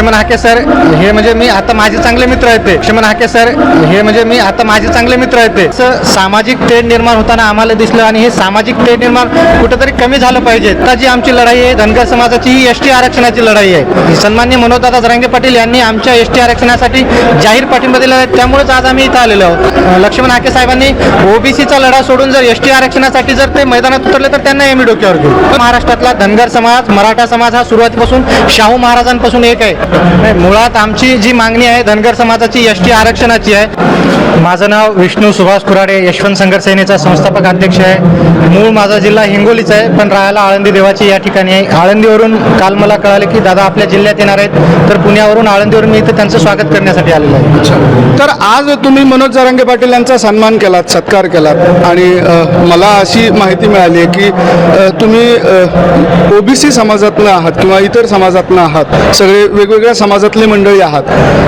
Laxman Hake sir हे म्हणजे मी आता माझे चांगले मित्र आहेत ते. लक्ष्मण हाके सर हे म्हणजे मी आता माझे चांगले मित्र आहेत ते. असं सामाजिक तेढ निर्माण होताना आम्हाला दिसलं आणि हे सामाजिक तेढ निर्माण कुठेतरी कमी झालं पाहिजे. आता जी आमची लढाई आहे धनगर समाजाची ही एस टी आरक्षणाची लढाई आहे. सन्मान्य मनोजदादा जरांगे पाटील यांनी आमच्या एस टी आरक्षणासाठी जाहीर पाठिंबा दिला आहे. त्यामुळेच आज आम्ही इथं आलेलो आहोत. लक्ष्मण हाके साहेबांनी ओबीसीचा लढा सोडून जर एस टी आरक्षणासाठी जर ते मैदानात उतरले तर त्यांना आम्ही डोक्यावर घेऊ महाराष्ट्रातला धनगर समाज मराठा समाज हा सुरुवातीपासून शाहू महाराजांपासून एक आहे. नाही, मुळात आमची जी मागणी आहे धनगर समाजाची एस टी आरक्षणाची आहे. माझं नाव विष्णू सुभाष कुराडे यशवंत संघर्ष सेनेचा संस्थापक अध्यक्ष आहे. मूळ माझा जिल्हा हिंगोलीचा आहे पण राहायला आळंदी देवाची या ठिकाणी आहे. आळंदीवरून काल मला कळालं की दादा आपल्या जिल्ह्यात येणार आहेत तर पुण्यावरून आळंदीवरून मी इथं त्यांचं स्वागत करण्यासाठी आलेलो आहे. तर आज तुम्ही मनोज जरांगे पाटील यांचा सन्मान केलात सत्कार केलात आणि मला अशी माहिती मिळाली आहे की तुम्ही ओबीसी समाजातनं आहात किंवा इतर समाजातनं आहात सगळे वेगवेगळे वेगवेगळ्या समाजातले मंडळी आहात.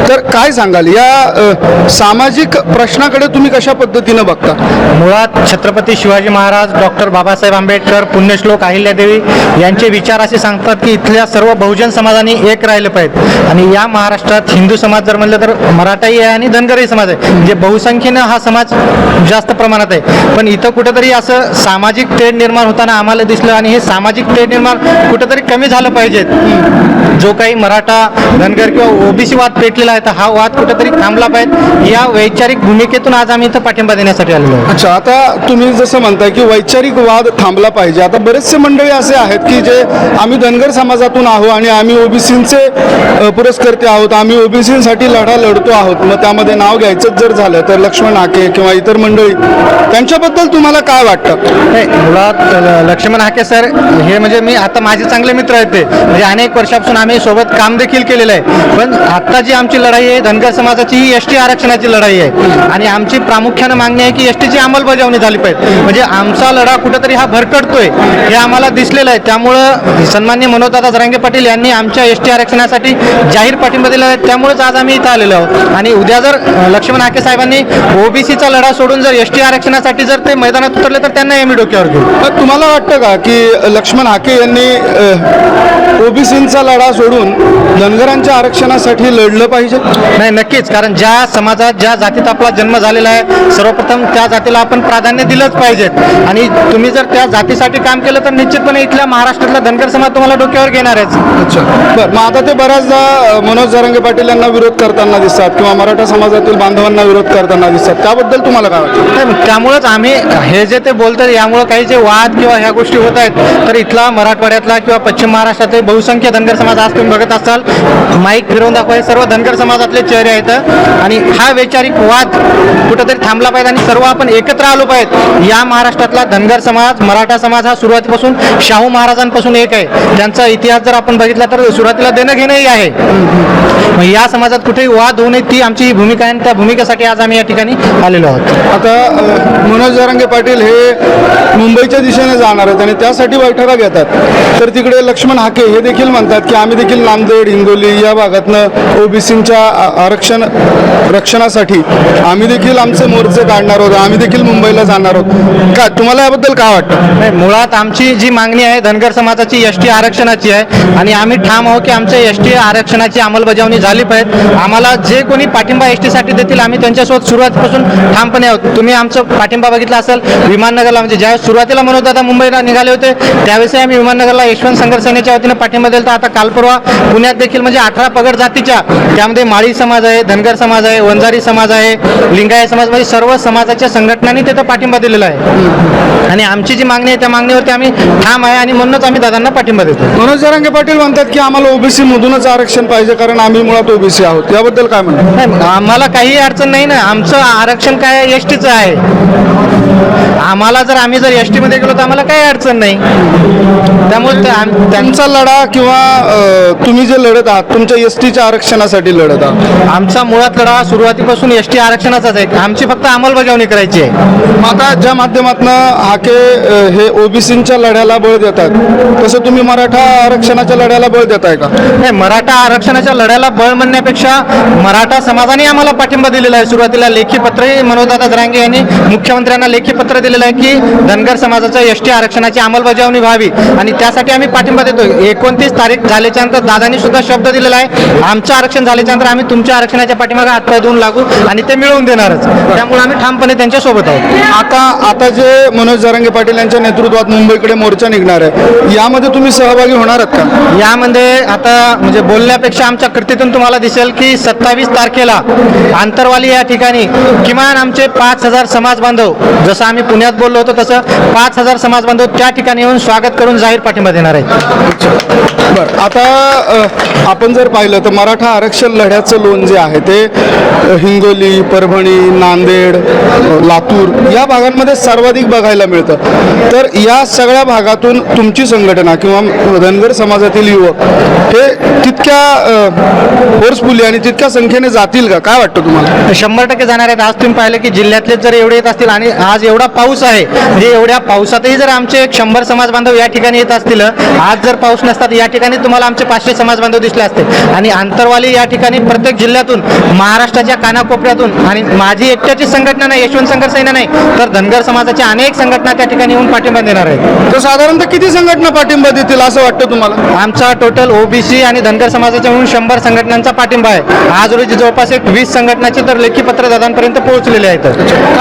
तर काय सांगाल? या सामाजिक प्रश्नाकडे तुम्ही कशा पद्धतीनं बघता? मुळात छत्रपती शिवाजी महाराज डॉक्टर बाबासाहेब आंबेडकर पुण्यश्लोक अहिल्यादेवी यांचे विचार असे सांगतात की इथल्या सर्व बहुजन समाजाने एक राहिलं पाहिजे. आणि या महाराष्ट्रात हिंदू समाज जर म्हणलं तर मराठाही आहे आणि धनगरही समाज आहे. म्हणजे बहुसंख्येनं हा समाज जास्त प्रमाणात आहे. पण इथं कुठेतरी असं सामाजिक तेढ निर्माण होताना आम्हाला दिसलं आणि हे सामाजिक तेढ निर्माण कुठेतरी कमी झालं पाहिजे जो काही मराठा धनगर किंवा ओबीसी वाद पेटलेला आहे तर हा वाद कुठेतरी थांबला पाहिजे. या वैचारिक भूमिकेतून आज आम्ही इथं पाठिंबा देण्यासाठी आलेलो आहोत. अच्छा आता तुम्ही जसं म्हणताय की वैचारिक वाद थांबला पाहिजे. आता बरेचसे मंडळी असे आहेत की जे आम्ही धनगर समाजातून आहोत आणि आम्ही ओबीसींचे पुरस्कर्ते आहोत. आम्ही ओबीसींसाठी लढा लढतो आहोत. मग त्यामध्ये नाव घ्यायचंच जर झालं तर लक्ष्मण हाके किंवा इतर मंडळी त्यांच्याबद्दल तुम्हाला काय वाटतं? मुळात लक्ष्मण हाके सर हे म्हणजे मी आता माझे चांगले मित्र आहेत ते. म्हणजे अनेक वर्षापासून आम्ही सोबत काम देखील केलेलं आहे. पण आता जी आमची लढाई आहे धनगर समाजाची ही एस टी आरक्षणाची लढाई आहे. आणि आमची प्रामुख्यानं मागणी आहे की एस टीची अंमलबजावणी झाली पाहिजे. म्हणजे आमचा लढा कुठेतरी हा भरकटतोय हे आम्हाला दिसलेलं आहे. त्यामुळं सन्मान्य मनोजदादा जरांगे पाटील यांनी आमच्या एस टी आरक्षणासाठी जाहीर पाठिंबा दिला आहे. त्यामुळेच आज आम्ही इथं आलेलो आहोत. आणि उद्या जर लक्ष्मण हाके साहेबांनी ओबीसीचा लढा सोडून जर एस टी आरक्षणासाठी जर ते मैदानात उतरले तर त्यांना एम डोक्यावर घेऊ तुम्हाला वाटतं का की लक्ष्मण हाके यांनी ओबीसींचा लढा सोडून धनगरांच्या आरक्षणासाठी लढलं पाहिजे? नाही नक्कीच. कारण ज्या समाजात ज्या जातीत आपला जन्म झालेला आहे सर्वप्रथम त्या जातीला आपण प्राधान्य दिलंच पाहिजेत आणि तुम्ही जर त्या जातीसाठी काम केलं तर निश्चितपणे इथल्या महाराष्ट्रातला धनगर समाज तुम्हाला डोक्यावर घेणारच अच्छा. बरं मग आता ते बऱ्याचदा मनोज जरांगे पाटील यांना विरोध करताना दिसतात किंवा मराठा समाजातील बांधवांना विरोध करताना दिसतात. त्याबद्दल तुम्हाला काय वाटतं? त्यामुळेच आम्ही हे जे ते बोलतात यामुळे काही जे वाद किंवा ह्या गोष्टी होत आहेत तर इथला मराठवाड्यातला किंवा पश्चिम महाराष्ट्रातले बहुसंख्य धनगर समाज आज तुम्ही बघत असाल माईक फिरवून दाखवा. सर्व धनगर समाजातले चेहरे आहेत. आणि हा वैचारिक वाद कुठेतरी थांबला पाहिजे आणि सर्व आपण एकत्र आलो पाहिजे. या महाराष्ट्रातला धनगर समाज मराठा समाज हा सुरुवातीपासून शाहू महाराजांपासून एक आहे. त्यांचा इतिहास जर आपण बघितला तर सुरुवातीला देणं घेणंही आहे. मग या समाजात कुठेही वाद होऊ नये ती आमची ही भूमिका आहे आणि त्या भूमिकेसाठी आज आम्ही या ठिकाणी आलेलो आहोत. आता मनोज जरांगे पाटील हे मुंबईच्या दिशेने जाणार आहेत आणि त्यासाठी बैठका घेतात. तर तिकडे लक्ष्मण हाके हे देखील म्हणतात की आम्ही देखील नांदेड हिंगोली या भागातनं ओबीसींच्या आरक्षण रक्षणासाठी. आम्ही देखील आमचे मोर्चे काढणार आहोत. आम्ही देखील मुंबईला जाणार आहोत. का तुम्हाला याबद्दल काय वाटतं? नाही मुळात आमची जी मागणी आहे धनगर समाजाची एस टी आरक्षणाची आहे. आणि आम्ही ठाम आहोत की आमच्या एस टी आरक्षणाची अंमलबजावणी झाली पाहिजे. आम्हाला जे कोणी पाठिंबा एस टीसाठी देतील आम्ही त्यांच्यासोबत सुरुवातीपासून ठामपणे आहोत. तुम्ही आमचं पाठिंबा बघितला असेल विमाननगरला म्हणजे ज्यावेळेस सुरुवातीला म्हणत दादा मुंबईला निघाले होते त्यावेळेस आम्ही विमाननगरला यशवंत संघर्ष सेनेच्या वतीनं पाठिंबा दिला तर आता काल परवा पुण्यात देखील म्हणजे अठरा पगड जातीच्या त्यामध्ये माळी समाज आहे धनगर समाज आहे वंजारी समाज आहे लिंगायत समाज म्हणजे सर्व समाजाच्या संघटनांनी तिथं पाठिंबा दिलेला आहे. आणि आमची जी मागणी आहे त्या मागणीवरती आम्ही ठाम आहे आणि म्हणूनच आम्ही दादांना पाठिंबा देतो. मनोज जरांगे पाटील म्हणतात की आम्हाला ओबीसी मधूनच आरक्षण पाहिजे कारण आम्ही मुळात ओबीसी आहोत. याबद्दल काय म्हणतात? आम्हाला काही अडचण नाही ना. आमचं आरक्षण काय एस टीचं आहे. आम्हाला जर आम्ही जर एस टीमध्ये गेलो तर आम्हाला काही अडचण नाही. त्यामुळे त्यांचा लढा किंवा तुम्ही जे लढत आहात तुमच्या एस टीच्या आरक्षणासाठी लढत आहात. आमचा मुळात लढा सुरुवातीपासून एस टी आरक्षणाचाच आहे. आमची फक्त अंमलबजावणी करायची आहे. आता ज्या माध्यमातून हाके हे ओबीसींच्या लढ्याला बळ देतात तसं तुम्ही मराठा आरक्षणाच्या लढ्याला बळ देताय का? नाही मराठा आरक्षणाच्या लढ्याला बळ म्हणण्यापेक्षा मराठा समाजाने आम्हाला पाठिंबा दिलेला आहे. सुरुवातीला लेखी पत्रही मनोजदादा जरांगे यांनी मुख्यमंत्र्यांना लेखी पत्र दिलेलं आहे की धनगर समाजाचं एस टी आरक्षणाची अंमलबजावणी व्हावी आणि त्यासाठी आम्ही पाठिंबा देतो एकोणतीस तारीख झाल्याच्यानंतर दादांनी सुद्धा शब्द दिलेला आहे. आमचं आरक्षण झाल्याच्यानंतर आम्ही तुमच्या आरक्षणाच्या पाठीमागे हातपाय देऊन लागू आणि ते मिळवून देणारच. त्यामुळे आम्ही ठामपणे त्यांच्यासोबत आहोत. आता आता जे मनोज जरांगे पाटील यांच्या नेतृत्वात मुंबईकडे मोर्चा निघणार आहे यामध्ये तुम्ही सहभागी होणार आहात का? यामध्ये आता म्हणजे बोलण्यापेक्षा आमच्या कृतीतून तुम्हाला दिसेल की सत्तावीस तारखेला आंतरवाली या ठिकाणी किमान आमचे पाच हजार समाज बांधव जसं आम्ही पुण्यात बोललो होतो तसं. पाच हजार समाज बांधव त्या ठिकाणी येऊन स्वागत करून जाहीर पाठिंबा देणार आहेत. बरं आता आपण जर पाहिलं तर मराठा आरक्षण लढ्याचं लोन जे आहे ते हिंगोली परभणी नांदेड लातूर या भागांमध्ये सर्वाधिक बघायला मिळतं. तर या सगळ्या भागातून तुमची संघटना किंवा धनगर समाजातील युवक हे तितक्या फोर्सफुली आणि तितक्या संख्येने जातील का? काय वाटतं तुम्हाला? शंभर टक्के जाणार आहेत. आज तुम्ही पाहिलं की जिल्ह्यातले जर एवढे येत असतील आणि आज एवढा पाऊस आहे. म्हणजे एवढ्या पावसातही जर आमचे एक शंभर समाज बांधव या ठिकाणी येत असतील आज जर पाऊस नसतात या ठिकाणी तुम्हाला आमचे पाचशे समाज बांधव दिसले असते. आणि आंतरवाली या ठिकाणी प्रत्येक जिल्ह्यातून महाराष्ट्राच्या कानाकोपऱ्यातून आणि माझी एकट्याची संघटना नाही यशवंत संघर्ष सेना नाही तर धनगर समाजाच्या अनेक संघटना त्या ठिकाणी येऊन पाठिंबा देणार आहेत. तर साधारणतः किती संघटना पाठिंबा देतील असं वाटतं तुम्हाला? आमचा टोटल ओबीसी आणि धनगर समाजाच्या मिळून शंभर संघटनांचा पाठिंबा आहे. आज रोजी जवळपास एक वीस संघटनाचे तर लेखी पत्र दादांपर्यंत पोहोचलेले आहेत.